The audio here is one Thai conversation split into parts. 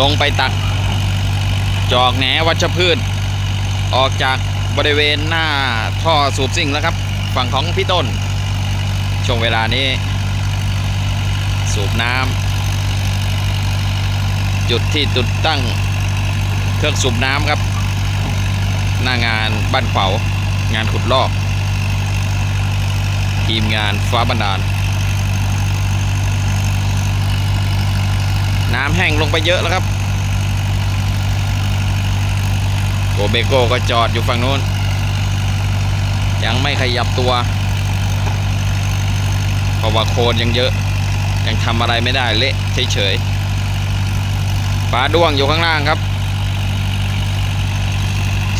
ลงไปตัก จอกแหนวัชพืช ออกจากบริเวณหน้าท่อสูบสิ่งแล้วครับ ฝั่งของพี่ต้น ช่วงเวลานี้ สูบน้ำจุดที่จุดตั้งเครื่องสูบน้ำครับ หน้างานบ้านเฝางานขุดลอก ทีมงานฟ้าบันดาล น้ำแห้งลงไปเยอะแล้วครับ โกเบโกก็จอดอยู่ฝั่งนู้น ยังไม่ขยับตัว เพราะว่าโคลนยังเยอะ ยังทำอะไรไม่ได้เละเฉยๆปลาด้วงอยู่ข้างล่างครับ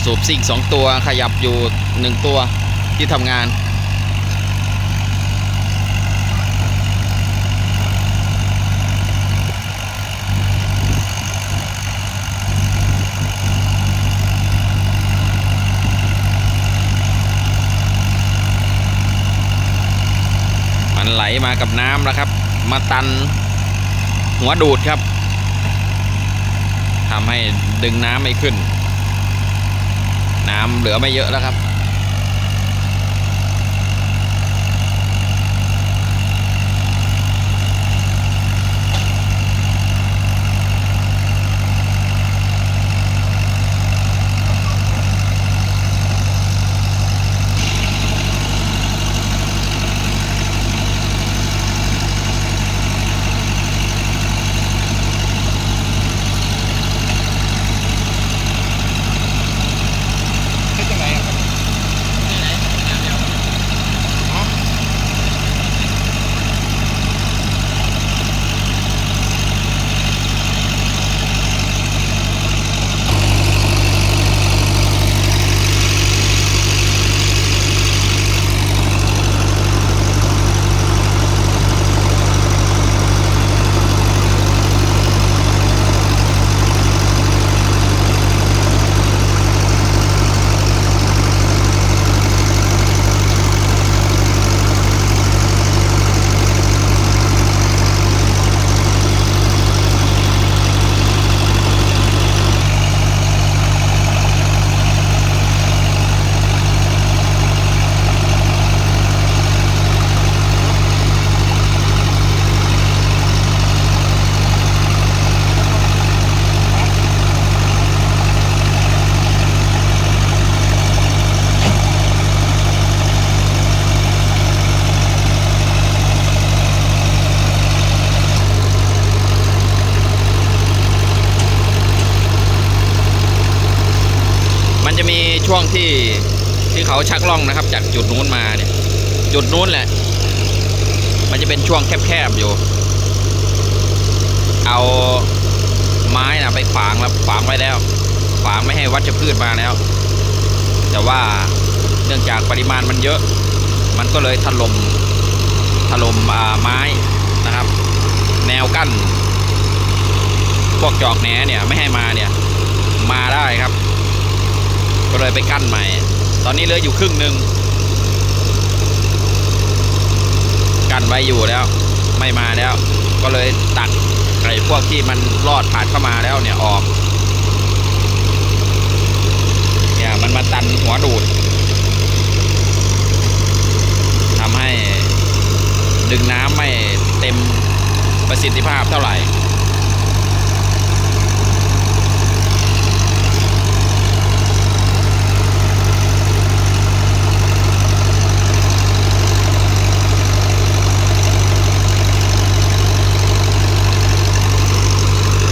สูบซิ่งสองตัวขยับอยู่หนึ่งตัวที่ทำงาน ไหลมากับน้ำแล้วครับ มาตันหัวดูดครับทำให้ดึงน้ำไม่ขึ้น น้ำเหลือไม่เยอะแล้วครับ จะมีช่วงที่ที่เขาชักล่องนะครับ จากจุดนู้นมาเนี่ย จุดนู้นแหละ มันจะเป็นช่วงแคบๆอยู่ เอาไม้นะไปขวางแล้วขวางไว้แล้ว ขวางไม่ให้วัชพืชมาแล้ว แต่ว่าเนื่องจากปริมาณมันเยอะ มันก็เลยถล่มถล่มไม้นะครับ แนวกั้นพวกจอกแหนเนี่ยไม่ให้มาเนี่ย มาได้ครับ ก็เลยไปกั้นใหม่ ตอนนี้เหลืออยู่ครึ่งหนึ่งกั้นไว้อยู่แล้ว ไม่มาแล้ว ก็เลยตักไอ้พวกที่มันรอดผ่านเข้ามาแล้วเนี่ยออกเนี่ยมันมาตันหัวดูดทำให้ดึงน้ำไม่เต็มประสิทธิภาพเท่าไหร่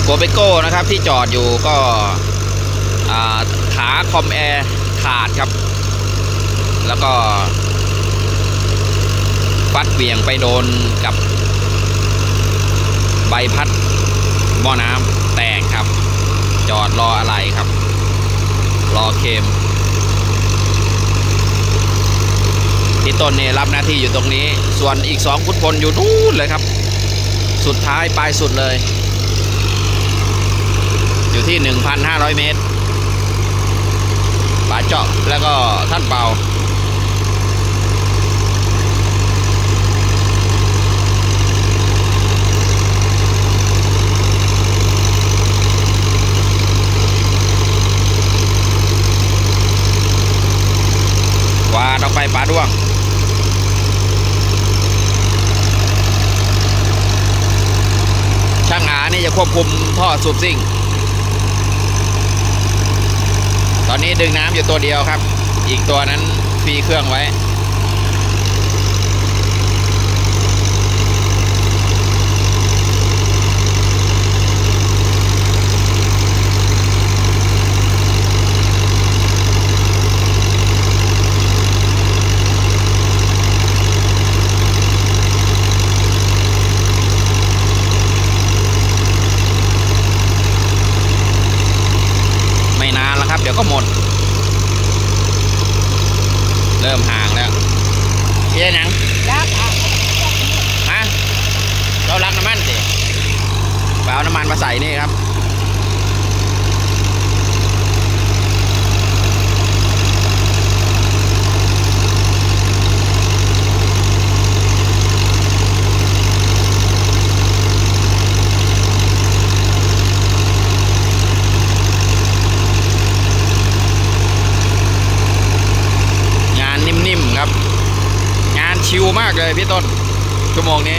โกเบโก้นะครับที่จอดอยู่ก็ขาคอมแอร์ขาดครับ แล้วก็ฟัดเหวี่ยงไปโดนกับ ใบพัดหม้อน้ำแตกครับ จอดรออะไรครับ รอเคมพี่ต้นเนี่ยรับหน้าที่อยู่ตรงนี้ ส่วนอีกสองคุณพลอยู่นู่นเลยครับ สุดท้ายปลายสุดเลย อยู่ที่ 1,500 เมตรป่าเจาะแล้วก็ท่านเป่า่าเราไปป่าด้วง ช่างอานี่จะควบคุมท่อสูบซิ่ง ตอนนี้ดึงน้ำอยู่ตัวเดียวครับ อีกตัวนั้นฟรีเครื่องไว้ ไม่นานแล้วครับ เดี๋ยวก็หมด เริ่มห่างแล้วเฮียหยังรักอะฮะเรารักน้ำมันสิไปเอาน้ำมันมาใส่นี่ครับ งานนิ่มๆครับ งานชิวมาก เลยพี่ต้นชั่วโมงนี้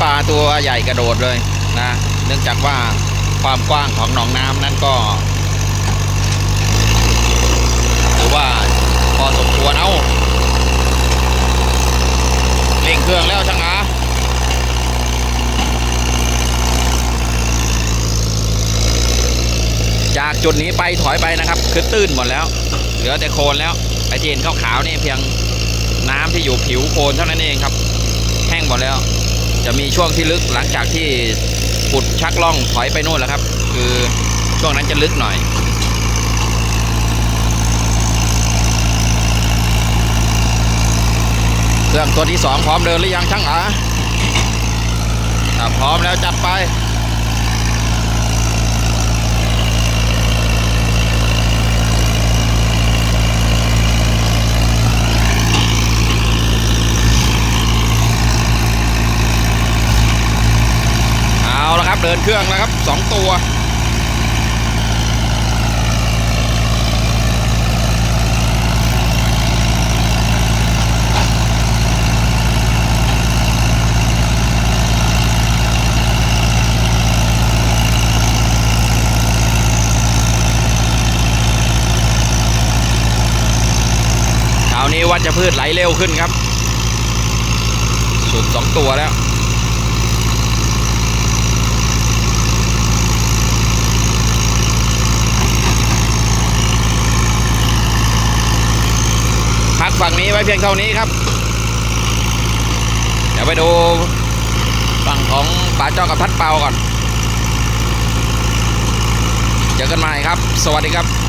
ปลาตัวใหญ่กระโดดเลยนะ เนื่องจากว่าความกว้างของหนองน้ำนั้นก็ถือว่าพอสมควรเอาเร่งเครื่องแล้วช่างอาจากจุดนี้ไปถอยไปนะครับ คือตื้นหมดแล้ว เหลือแต่โคลนแล้วไอที่เห็นขาวๆนี่เพียงน้ำที่อยู่ผิวโคลนเท่านั้นเองครับ แห้งหมดแล้ว จะมีช่วงที่ลึกหลังจากที่ขุดชักล่องถอยไปโน่นแล้วครับ คือช่วงนั้นจะลึกหน่อยเครื่องตัวที่สองพร้อมเดินหรือยังช่างอาถ้าพร้อมแล้วจัดไป เอาละครับ เครื่องแล้วครับสองตัว คราวนี้วัชพืชไหลเร็วขึ้นครับ สุดสองตัวแล้ว พักฝั่งนี้ไว้เพียงเท่านี้ครับ เดี๋ยวไปดูฝั่งของป่าจ้องกับทัดเปาก่อน เจอกันใหม่ครับ สวัสดีครับ